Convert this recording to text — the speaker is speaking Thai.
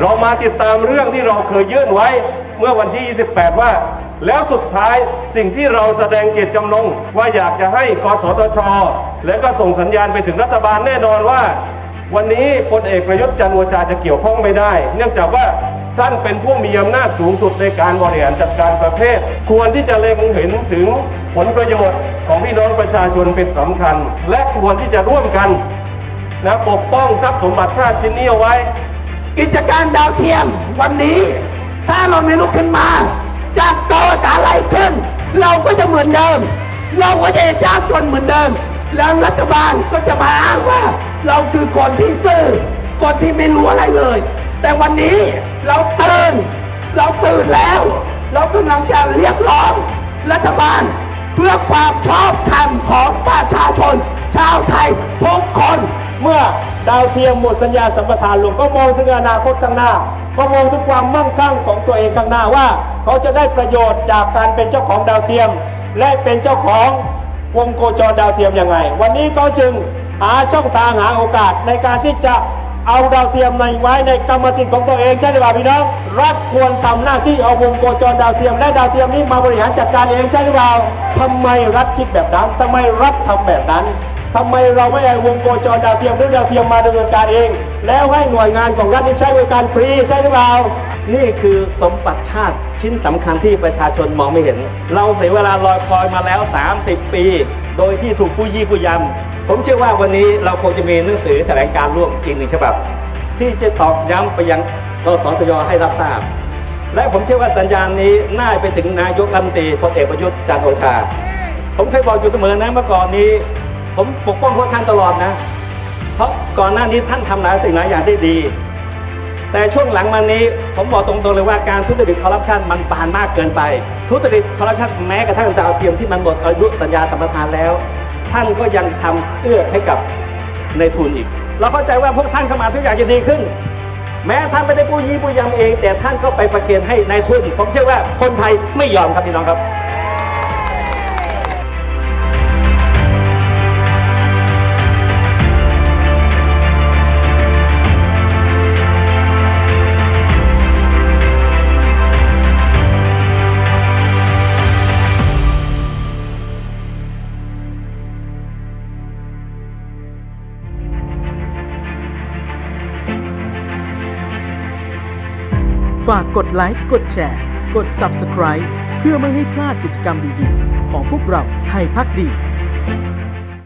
เรามาติดตามเรื่องที่เราเคยยื่นไว้เมื่อวันที่ 28 ว่า แล้วสุดท้ายสิ่งที่เราแสดงเจตจำนงว่าอยากจะให้กสทช และก็ส่งสัญญาณไปถึงรัฐบาลแน่นอนว่า วันนี้พลเอกประยุทธ์จันทร์โอชาจะเกี่ยวข้องไม่ได้ เนื่องจากว่าท่านเป็นผู้มีอำนาจสูงสุดในการบริหารจัดการประเทศ ควรที่จะเล็งเห็นถึงผลประโยชน์ของพี่น้องประชาชนเป็นสำคัญ และควรที่จะร่วมกันนะปกป้องทรัพย์สมบัติชาติชิ้นนี้เอาไว้ กิจการดาวเทียมวันนี้ ถ้าเราไม่ลุกขึ้นมาจะเกิดอะไรขึ้น เราก็จะเหมือนเดิม เราก็จะยากจนเหมือนเดิม แล้วรัฐบาลก็จะมาอ้างว่า เราคือคนที่ซื่อคนที่ไม่รู้อะไรเลย แต่วันนี้เราตื่นเราตื่นแล้ว เรากำลังจะเรียกร้องรัฐบาลเพื่อความชอบธรรมของประชาชน ชาวไทยทุกคนเมื่อ ดาวเทียมหมดสัญญาสัมปทานลงก็มองถึงอนาคตข้างหน้า ก็มองถึงความมั่งคั่งของตัวเองข้างหน้าว่า เขาจะได้ประโยชน์จากการเป็นเจ้าของดาวเทียม และเป็นเจ้าของวงโคจรดาวเทียมยังไง วันนี้เขาจึงหาช่องทางหาโอกาสในการที่จะเอาดาวเทียมในไว้ในกรรมสิทธิ์ของตัวเองใช่หรือเปล่าพี่น้องรัฐควรทำหน้าที่เอาวงโคจรดาวเทียม และดาวเทียมนี้มาบริหารจัดการเองใช่หรือเปล่าทำไมรัฐคิดแบบนั้นทำไมรัฐทำแบบนั้น ทำไมเราไม่เอาวงโคจรดาวเทียมหรือดาวเทียมมาดำเนินการเอง แล้วให้หน่วยงานของรัฐนี่ใช้บริการฟรีใช่หรือเปล่านี่คือสมบัติชาติชิ้นสำคัญที่ประชาชนมองไม่เห็น เราเสียเวลารอยคอยมาแล้ว 30 ปี โดยที่ถูกผู้ยี่ผู้ยำผมเชื่อว่าวันนี้เราคงจะมีหนังสือแถลงการร่วมอีกหนึ่งฉบับ ที่จะตอกย้ำไปยังกสทยให้รับทราบ และผมเชื่อว่าสัญญาณนี้น่าไปถึงนายกรัฐมนตรีพลเอกประยุทธ์จันทร์โอชา ผมเคยบอกอยู่เสมอนะเมื่อก่อนนี้ ผมปกป้องพวกท่านตลอดนะ เพราะก่อนหน้านี้ท่านทำหลายสิ่งหลายอย่างได้ดี แต่ช่วงหลังมานี้ ผมบอกตรงๆเลยว่าการทุจริตคอร์รัปชันมันปานมากเกินไป ทุจริตคอร์รัปชันแม้กระทั่งดาวเทียมที่มันหมดอายุสัญญาสัมปทานแล้ว ท่านก็ยังทำเอื้อให้กับในทุนอีก เราเข้าใจว่าพวกท่านเข้ามาทุกอย่างจะดีขึ้น แม้ท่านไม่ได้ปู้ยี่ปู้ยำเอง แต่ท่านก็ไปประเคนให้ในายทุน ผมเชื่อว่าคนไทยไม่ยอมครับพี่น้องครับ ฝากกดไลค์กดแชร์ กด Subscribe เพื่อไม่ให้พลาดกิจกรรมดีๆ ของพวกเราไทยพักดี